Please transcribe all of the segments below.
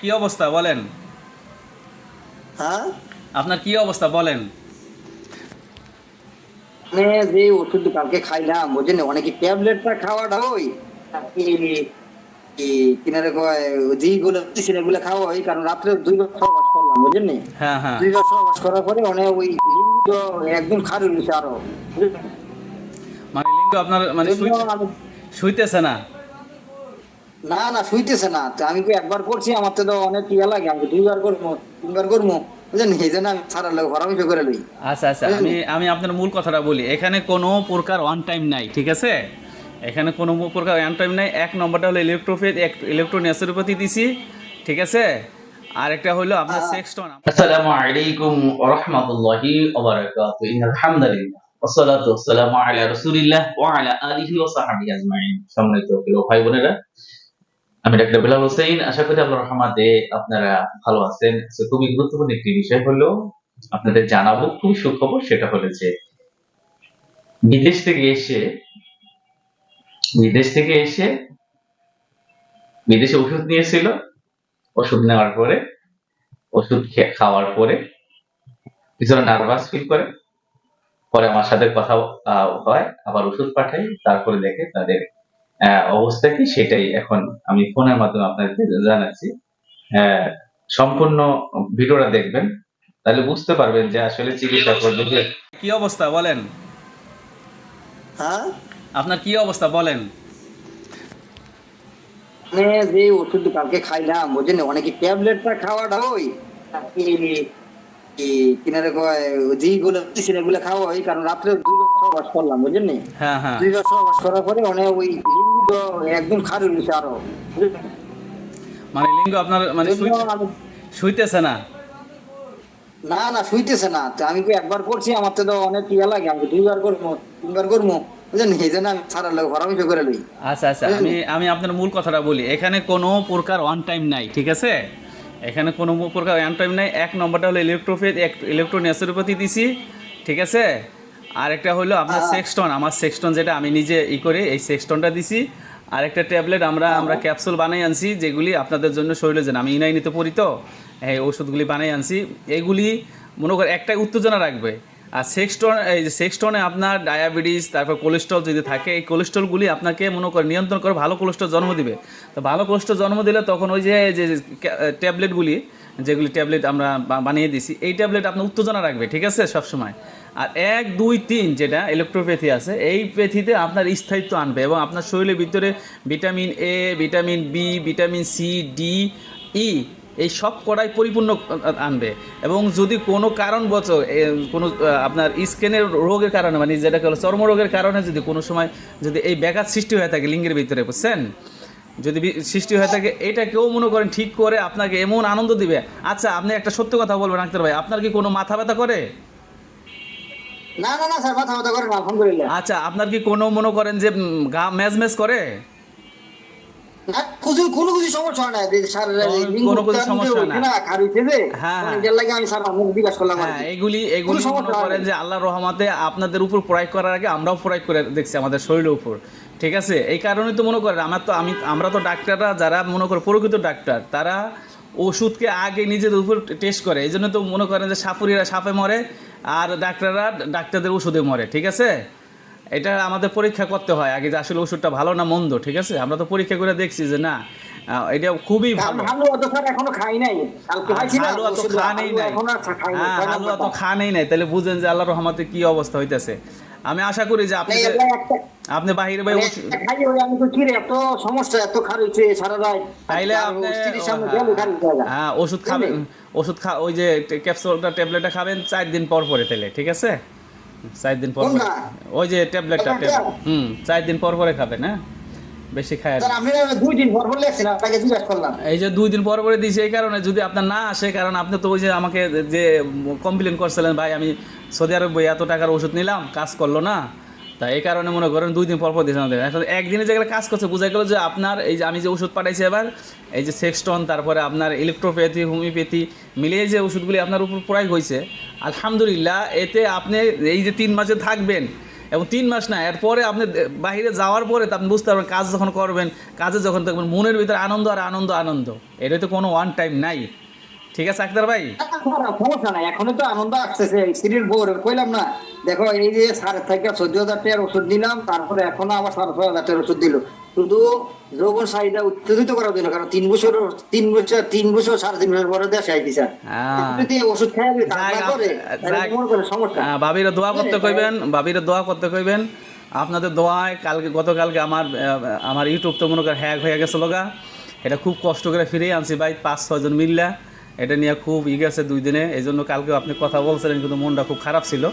কি অবস্থা বলেন? হ্যাঁ? আপনার কি অবস্থা বলেন? মানে যে ওষুধ কালকে খাইলাম অনেকে ট্যাবলেটটা খাওয়াটা ওই কিনারে কয় যেগুলো দিচ্ছেন এগুলো খাওয়া হয় কারণ রাত্রে দুইবার সহবাস করলাম বুঝছেন নি? হ্যাঁ। হ্যাঁ দুইবার সহবাস করার পরে অনেক ওই লিঙ্গ একদম খারু আরও মানে লিঙ্গ আপনার মানে আমি- শুইতেছে না? না না শুইতেছে না। তো আমি কি একবার করছি আমার তো অনেক ইয়া লাগে আমি দুইবার করব তিনবার করব। আচ্ছা আচ্ছা আমি আমি আপনার মূল কথাটা বলি। এখানে কোনো প্রকার ওয়ান টাইম নাই ঠিক আছে? এখানে কোনো প্রকার ওয়ান টাইম নাই। এক নম্বরটা হলো ইলেকট্রোফেট ইলেকট্রোনেসোপ্যাথি দিছি ঠিক আছে? আর একটা হলো আপনার সেক্সটন আসসালামু আলাইকুম ওয়া রাহমাতুল্লাহি ওয়া বারাকাতুহু। ইন্নাল হামদুলিল্লাহ ওয়াসসালাতু ওয়াসসালামু আলা রাসূলিল্লাহ ওয়া আলা আলিহি ওয়া সাহবিহি সম্মানিত ভাই বোনেরা আমি ডাক্তার বিলাল হোসেন আশা করি আল্লাহর রহমতে আপনারা ভালো আছেন। খুবই গুরুত্বপূর্ণ একটি বিষয় হলো, আপনাদের জানাব খুবই সুখবর, সেটা হলো যে বিদেশ থেকে এসে, বিদেশ থেকে এসে বিদেশে ওষুধ নিয়েছিল। ওষুধ নেওয়ার পরে, ওষুধ খাওয়ার পরে কিছুটা নার্ভাস ফিল করে। পরে আমার সাথে কথা হয়, আবার ওষুধ পাঠাই, তারপরে দেখে তাদের অবস্থা কি? সেটাই এখন আমি ফোনের মাধ্যমে আপনাদেরকে জানাচ্ছি। সম্পূর্ণ ভিডিওটা দেখবেন তাহলে বুঝতে পারবেন যে আসলে চিকিৎসা পদ্ধতি কি। অবস্থা বলেন? হ্যাঁ? আপনার কি অবস্থা বলেন? যে ওষুধ কালকে খাইলাম বুঝছেন অনেকে ট্যাবলেটটা খাওয়াটা ওই কিনারে কয় যেগুলো দিচ্ছেন খাওয়া হয় কারণ রাত্রে দুইবার সহবাস করলাম বুঝছেন নি? হ্যাঁ। হ্যাঁ দুইবার সহবাস করার পরে অনেক ওই হয়েছে আরও। মানে লিঙ্গ আপনার মানে শুইতেছে না? না না শুইতেছে না। তো আমি কি একবার করছি? আমার তো অনেক ইয়া লাগে আমি দুইবার করব তিনবার করব। আচ্ছা আচ্ছা আমি আমি আপনার মূল কথাটা বলি। এখানে কোনো প্রকার ওয়ান টাইম নাই ঠিক আছে? এখানে কোনো প্রকার টাইম নাই। এক নম্বরটা হলো দিছি ঠিক আছে? আর একটা হলো আপনার সেক্সটন আমার সেক্সটন যেটা আমি নিজে ই করে এই সেক্সটনটা দিছি। আর একটা ট্যাবলেট আমরা আমরা ক্যাপসুল বানাই আনছি যেগুলি আপনাদের জন্য শরীরে যেন আমি ইনাই নিতে পড়ি তো এই ওষুধগুলি বানাই আনছি। এগুলি মনে করে একটাই উত্তেজনা রাখবে। আর সেক্সটন এই যে সেক্সটনে আপনার ডায়াবেটিস তারপর কোলেস্ট্রল যদি থাকে এই কোলেস্ট্রলগুলি আপনাকে মনে করে নিয়ন্ত্রণ করে ভালো কোলেস্ট্রল জন্ম দিবে। তো ভালো কোলেস্ট্রল জন্ম দিলে তখন ওই যে যে ট্যাবলেটগুলি যেগুলি ট্যাবলেট আমরা বানিয়ে দিছি এই ট্যাবলেট আপনার উত্তেজনা রাখবে ঠিক আছে? সবসময়। আর এক, দুই, তিন যেটা ইলেকট্রোপ্যাথি আছে, এই প্যাথিতে আপনার স্থায়িত্ব আনবে এবং আপনার শরীরের ভিতরে vitamin A vitamin B vitamin C D E এই সব কটাই পরিপূর্ণ আনবে। এবং যদি কোনো কারণবশ কোনো আপনার স্কিনের রোগের কারণে মানে যেটাকে হলো চর্মরোগের কারণে যদি কোনো সময় যদি এই ব্যাঘাত সৃষ্টি হয়ে থাকে লিঙ্গের ভিতরে, বুঝছেন? যদি সৃষ্টি হয়ে থাকে এটা কেউ মনে করেন ঠিক করে আপনাকে এমন আনন্দ দিবে। আচ্ছা আপনি একটা সত্য কথা বলবেন, আক্তার ভাই, আপনার কি কোনো মাথা ব্যথা করে? না না না স্যার মাথা আলহামদুলিল্লাহ আচ্ছা আপনার কি কোনো মনে করেন যে গা ম্যাজ ম্যাজ করে? না কিছু কোনো কিছু সমস্যা হয় স্যার কোনো- কোনো কিছু সমস্যা না। না খারিছে যে হ্যাঁ, হ্যাঁ। লাগে আমি স্যার মুখ বিকাশ করলাম হ্যাঁ এগুলি এগুলি মনে করেন যে আল্লাহর রহমতে আপনাদের উপর প্রয়োগ করার আগে আমরাও প্রয়োগ করে দেখছি আমাদের শরীরের উপর। ঠিক আছে? এই কারণেই তো মনে করেন আমার তো আমি আমরা তো ডাক্তাররা যারা মনে করে প্রকৃত ডাক্তার তারা ওষুধকে আগে নিজেদের উপর টেস্ট করে। এই জন্য তো মনে করেন যে সাপুরিরা সাপে মরে আর ডাক্তাররা ডাক্তারদের ওষুধে মরে ঠিক আছে? এটা আমাদের পরীক্ষা করতে হয় আগে যে আসলে ওষুধটা ভালো না মন্দ ঠিক আছে? আমরা তো পরীক্ষা করে দেখছি যে না এটা খুবই কারণ ভালো। হালুয়া তো এখনও খাই নাই। কালকে খাইছি না হালুয়া তো খানেই নাই। হ্যাঁ হালুয়া তো খানেই তাহলে বুঝেন যে আল্লাহর রহমতে কি অবস্থা হইতেছে। আমি আশা করি যে আপনি আপনি বাহিরে ভাই ওই আমি তো কি রে, এত সমস্যা এত খারিছে সারা রাত। তাইলে আপনি। হ্যাঁ ওষুধ খাবেন ওষুধ খা ওই যে ক্যাপসুলটা ট্যাবলেটটা খাবেন চার দিন পর পরে তাহলে ঠিক আছে? চার দিন পর ওই যে ট্যাবলেটটা ট্যাবলেটটা? ট্যাবলেট হুম চার দিন পর পরে খাবেন হ্যাঁ? বেশি খায় দুই দিন পর করলাম। এই যে দুই দিন পর পরে দিয়েছি এই কারণে যদি আপনার না আসে কারণ আপনি তো ওই যে আমাকে যে কমপ্লেন করছিলেন ভাই আমি সৌদি আরব এত টাকার ওষুধ নিলাম, কাজ করল না। তা এই কারণে মনে করেন দুই দিন পর পর দিয়েছেন এখন একদিনে যেগুলো কাজ করছে বোঝা গেল যে আপনার এই যে আমি যে ওষুধ পাঠাইছি এবার, এই যে সেক্সটন, তারপরে আপনার ইলেকট্রোপ্যাথি হোমিওপ্যাথি মিলিয়ে যে ওষুধগুলি আপনার উপর প্রয়োগ হয়েছে, আলহামদুলিল্লাহ, এতে আপনি এই যে তিন মাসে থাকবেন। এবং তিন মাস না, এরপরে আপনি বাইরে যাওয়ার পরে তো আপনি বুঝতে পারবেন, কাজ যখন করবেন, কাজে যখন থাকবেন, মনের ভিতরে আনন্দ আর আনন্দ আনন্দ। এটা তো কোনো ওয়ান টাইম নাই। ঠিক আছে আক্তার ভাই? সমস্যা নাই এখনও তো আনন্দ আসতেছে সিরির বোর কইলাম না। দেখো এই যে সাড়ে থেকে চোদ্দ হাজার টাকার ওষুধ দিলাম তারপরে এখনও আবার সাড়ে ছয় হাজার টাকার ওষুধ দিল। শুধু যৌবন চাহিদা উত্তেজিত করার জন্য কারণ তিন বছর তিন বছর তিন বছর সাড়ে তিন বছর পরে দেশে স্যার। হ্যাঁ। যদি ওষুধ খাই করে করে সমস্যা। হ্যাঁ, বাবিরা দোয়া করতে কইবেন ভাবির দোয়া করতে কইবেন। আপনাদের দোয়ায় কালকে গতকালকে আমার আমার ইউটিউব তো মনে করেন হ্যাক হয়ে গেছে লগা। এটা খুব কষ্ট করে ফিরিয়ে আনছি ভাই পাঁচ ছয়জন মিললা। এটা নিয়ে খুব ই গেছে দুই দিনে। এই জন্য কালকে আপনি কথা বলছিলেন কিন্তু মনটা খুব খারাপ ছিল।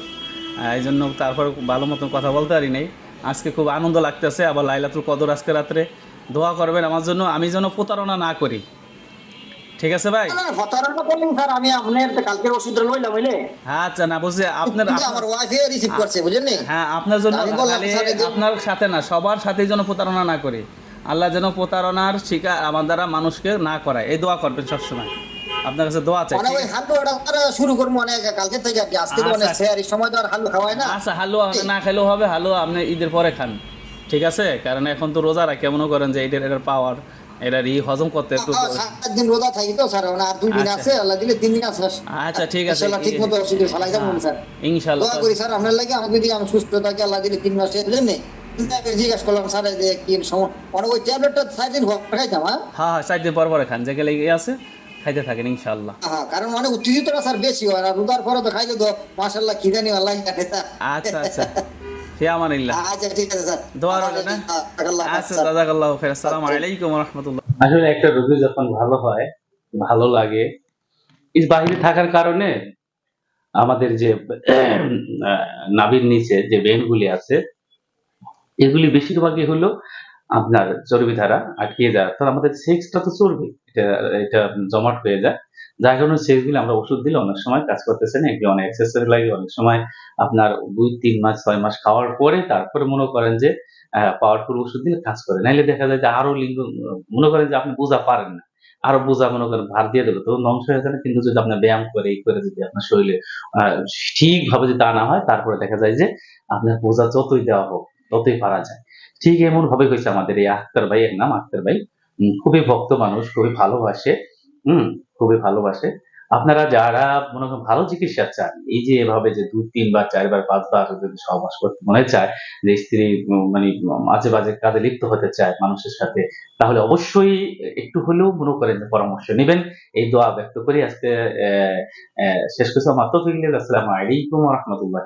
এই জন্য তারপর ভালো মতন কথা বলতে পারি নাই। আজকে খুব আনন্দ লাগতেছে আবার লাইলাতুল কদর আজকে রাত্রে। দোয়া করবেন আমার জন্য আমি যেন প্রতারণা না করি। ঠিক আছে ভাই? না, না, প্রতারণা করলেন স্যার আমি আপনার কালকের ওষুধটা লইলাম বুঝলে? আচ্ছা না বুঝছি আপনার আমার ওয়াইফে রিসিভ করছে বুঝলেন হ্যাঁ আপনার জন্য আপনার সাথে না সবার সাথেই যেন প্রতারণা না করি। আল্লাহ যেন প্রতারণার শিকার আমার দ্বারা মানুষকে না করায়। এই দোয়া করবেন সবসময়। আপনার কাছে দোয়া চাই মানে ওই? হালু করা শুরু করব অনেক কালকে থেকে আর কি আজকে তো আচ্ছা। অনেক এই সময় তো আর হালু খাওয়ায় না। আচ্ছা হালুয়া না খেলেও হবে হালুয়া আপনি ঈদের পরে খান ঠিক আছে? কারণ এখন তো রোজা রাখে মনে করেন যে এটার এটার পাওয়ার এটার ই হজম করতে একটু সাত দিন রোজা থাকি তো স্যার আর দুই দিন আচ্ছা। আছে আল্লাহ দিলে তিন দিন আছে আচ্ছা ঠিক আছে ইনশাআল্লাহ ঠিক মতো ওষুধ চালাই যাব স্যার। ইনশাল্লাহ। দোয়া করি স্যার আপনার লাগে আমি যদি আমি সুস্থ থাকি আল্লাহ দিলে তিন মাসের জন্য। জিজ্ঞাসা করলাম স্যার যে কি সময় মানে ওই ট্যাবলেটটা সাত দিন খাইতাম হ্যাঁ? হ্যাঁ হ্যাঁ চার দিন পর পরে খান যে গেলে আছে? খাইতে থাকেন ইনশাল্লাহ হ্যাঁ কারণ অনেক উত্তেজিতটা স্যার বেশি হয় আর রোজার পরে তো খাইলে তো মাসাল্লাহ খিদানি আল্লাহ জানে স্যার। আচ্ছা আচ্ছা। ফি আমানিল্লাহ আচ্ছা ঠিক আছে স্যার। দোয়া রইল না? আল্লাহ আচ্ছা জাযাকাল্লাহু খাইর আসসালামু আলাইকুম ওয়া রাহমাতুল্লাহ আসলে একটা রোগী যখন ভালো হয় ভালো লাগে এই বাইরে থাকার কারণে আমাদের যে আহ, নাভির নিচে যে ভেনগুলি আছে এগুলি বেশিরভাগই হলো আপনার চর্বি দ্বারা আটকে যায়। তো আমাদের সেক্সটা তো চর্বি, এটা এটা জমাট হয়ে যায়। যার কারণে সেক্সগুলি আমরা ওষুধ দিলে অনেক সময় কাজ করতেছে না, এগুলি অনেক এক্সারসাইজ লাগে, অনেক সময় আপনার দুই, তিন মাস, ছয় মাস খাওয়ার পরে তারপরে মনে করেন যে পাওয়ারফুল ওষুধ দিলে কাজ করে। নাইলে দেখা যায় যে আরও লিঙ্গ, মনে করেন যে আপনি বোঝা পারেন না। আরও বোঝা মনে করেন ভার দিয়ে দেবে। তো ধ্বংস হয়ে যাবে, কিন্তু যদি আপনার ব্যায়াম করে, এই করে যদি আপনার শরীরে ঠিকভাবে যদি আনা হয়, তারপরে দেখা যায় যে আপনার বোঝা যতই দেওয়া হোক, ততই পারা যায়। ঠিক এমন ভাবে হয়েছে আমাদের এই আখতার ভাই এর নাম। আখতার ভাই খুবই ভক্ত মানুষ, খুবই ভালোবাসে। হম খুবই ভালোবাসে। আপনারা যারা মনে করেন ভালো চিকিৎসা চান, এই যে এভাবে যে দুই তিনবার, চারবার, পাঁচবার যদি সহবাস করতে মনে চায়, যে স্ত্রী মানে মাঝে মাঝে কাজে লিপ্ত হতে চায় মানুষের সাথে, তাহলে অবশ্যই একটু হলেও মনে করেন পরামর্শ নেবেন। এই দোয়া ব্যক্ত করি আজকে শেষ করছি। আমার তো আসসালামু আলাইকুম রহমতুল্লাহ